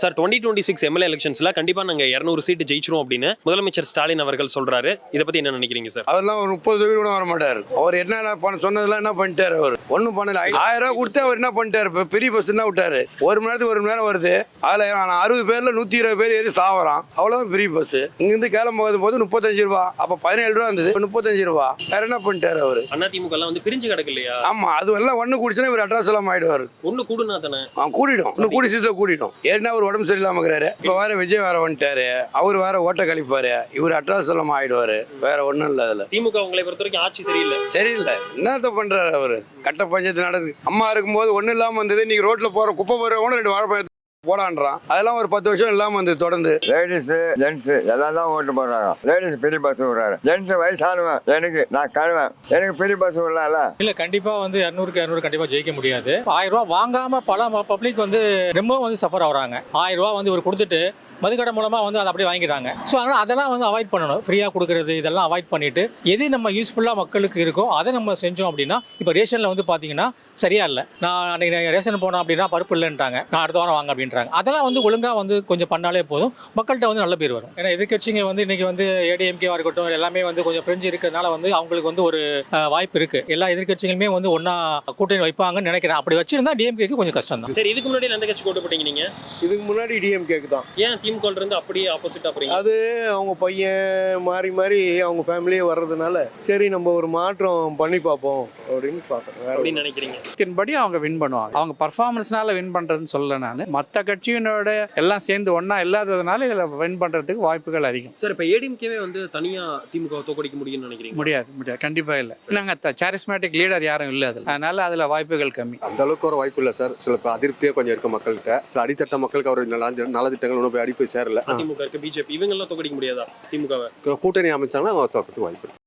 Sir twenty twenty six MLA எலெக்ஷன்ஸ்ல கண்டிப்பா நாங்க இரநூறு சீட்டு ஜெயிச்சிரும் அப்படின்னு முதலமைச்சர் ஸ்டாலின் அவர்கள் சொல்றாரு. இதை பத்தி என்ன நினைக்கிறீங்க சார்? அவர்லாம் ஒரு முப்பது தொகுதி கூட வர மாட்டார். அவர் என்ன பண்ண சொன்னதெல்லாம் என்ன பண்ணிட்டாரு அவர்? ஒன்றும் பண்ணல. ஆயிரம் ரூபாய் கொடுத்து அவர் என்ன பண்ணிட்டாரு? இப்போ பெரிய பஸ் என்ன விட்டாரு. ஒரு மணி நேரத்துக்கு ஒரு மணி நேரம் வருது. அதில் நான் அறுபது பேர்ல நூற்றி இருபது பேர் ஏறி சாவறான். அவ்வளோதான் பெரிய பஸ் இங்கேருந்து கிளம்பும் போது முப்பத்தஞ்சு ரூபா. அப்போ பதினேழு ரூபா இருந்தது. முப்பத்தஞ்சு ரூபா. வேற என்ன பண்ணிட்டாரு அவர்? அதிமுக எல்லாம் வந்து பிரிஞ்சு கிடக்கு இல்லையா? ஆமா. அது எல்லாம் ஒன்று குடிச்சுன்னா இவர் அட்ரஸ் எல்லாம் ஆயிடுவார் ஒண்ணு கூடுனா தானே? கூடிடும். இன்னும் கூடி சீக்கிரம் கூடிடும். ஏன்னா அவர் உடம்பு சரியில்லாம இருக்கிறாரு இப்போ வேற விஜய் வேற வந்துட்டாரு. அவர் வேற ஓட்ட கழிப்பாரு. இவர் அட்ரஸ் எல்லாம் ஆயிடுவாரு. வேற ஒன்றும் இல்லை அதில். திமுக உங்களை பொறுத்த வரைக்கும் ஆட்சி சரியில்லை. சரியில்லை. என்னத்த பண்றாரு அவரு? கட்ட பஞ்சாயத்து நடக்குது. அம்மா இருக்கும்போது ஒன்றும் இல்லாம வந்தது. இன்னைக்கு ரோட்ல போற குப்பை போறவங்க ரெண்டு வாழைப்பழம் போடான்றான். அதெல்லாம் ஒரு பத்து வருஷம் இல்லாம வந்து தொடர்ந்து. லேடிஸு ஜென்ஸு எல்லாம் தான் ஓட்டு போடுறாங்க. லேடிஸ் பெரிய பஸ் விடுறாரு ஜென்ஸு வயசானவன். எனக்கு நான் கழுவேன் எனக்கு பெரிய பஸ் விடலாம்ல இல்ல கண்டிப்பா வந்து இரநூறுக்கு இரநூறு கண்டிப்பா ஜெயிக்க முடியாது. ஆயிரம் ரூபாய் வாங்காம பல பப்ளிக் வந்து ரொம்பவும் வந்து சஃபர் ஆகுறாங்க. ஆயிரம் ரூபாய் வந்து இவர் கொடுத்துட்டு மதுக்கடை மூலமா வந்து அதை அப்படியே வாங்கிடுறாங்க ஸோ அதனால அதெல்லாம் வந்து அவாய்ட் பண்ணணும். ஃப்ரீயா கொடுக்கறது இதெல்லாம் அவாய்ட் பண்ணிட்டு எது நம்ம யூஸ்ஃபுல்லா மக்களுக்கு இருக்கோ அதை நம்ம செஞ்சோம் அப்படின்னா இப்போ ரேஷன்ல வந்து பாத்தீங்கன்னா சரியா இல்லை. நான் அன்னைக்கு ரேஷன் போனோம் அப்படின்னா பருப்பு இல்லைன்ட்டாங்க நான் அடுத்த வாரம் வாங்க அப்படின்றாங்க. அதெல்லாம் வந்து ஒழுங்கா வந்து கொஞ்சம் பண்ணாலே போதும். மக்கள்கிட்ட வந்து நல்ல பேர் வரும். ஏன்னா எதிர்க்கட்சிங்க வந்து இன்னைக்கு வந்து ஏடிஎம்கேவா இருக்கட்டும் எல்லாமே வந்து கொஞ்சம் பிரிஞ்சு இருக்கிறதுனால வந்து அவங்களுக்கு வந்து ஒரு வாய்ப்பு இருக்கு. எல்லா எதிர்க்கட்சிகளுமே வந்து ஒண்ணா கூட்டணி வைப்பாங்கன்னு நினைக்கிறேன். அப்படி வச்சிருந்தா டிஎம்கேக்கு கொஞ்சம் கஷ்டம் தான் சரி இதுக்கு முன்னாடி எந்த கட்சி ஓட்டு போட்டீங்க நீங்க? இதுக்கு முன்னாடி டிஎம்கேக்கு தான். ஏன் திமுக இருந்து அப்படியே ஆப்போசிட்டா போறீங்க. அது அவங்க பையன் மாறி மாறி அவங்க ஃபேமிலியே வர்றதுனால சரி நம்ம ஒரு மாற்றம் பண்ணி பார்ப்போம் அப்படின்னு பார்க்குறேன். அப்படின்னு நினைக்கிறீங்க. தின்படி அவங்க வின் பண்ணுவாங்க. அவங்க பர்ஃபார்மன்ஸ்னால வின் பண்றதுன்னு சொல்லல நான். மற்ற கட்சியினோட எல்லாம் சேர்ந்து ஒண்ணா இல்லாததுனால இதுல வின் பண்றதுக்கு வாய்ப்புகள் அதிகம். சார் இப்ப ஏடிஎம்கேவே வந்து தனியா திமுக தோக்கடிக்க முடியும்னு நினைக்கிறீங்க. முடியாது முடியாது. கண்டிப்பா இல்லை. நாங்க சாரிஸ்மேட்டிக் லீடர் யாரும் இல்லை அதில். அதனால அதுல வாய்ப்புகள் கம்மி. அந்த அளவுக்கு ஒரு வாய்ப்பு இல்லை சார் சில இப்ப அதிருப்தியே கொஞ்சம் இருக்கு மக்கள்கிட்ட. அடித்தட்ட மக்களுக்கு அவர் நல நலத்திட்டங்கள் ஒன்றும் போய் அடி போய் சேரல. அதிமுக இருக்கு பிஜேபி இவங்க எல்லாம் தோக்கடிக்க முடியாதா? திமுகவை? கூட்டணி அமைச்சாங்கன்னா அவங்க தோக்கத்துக்கு வாய்ப்பு இருக்கு.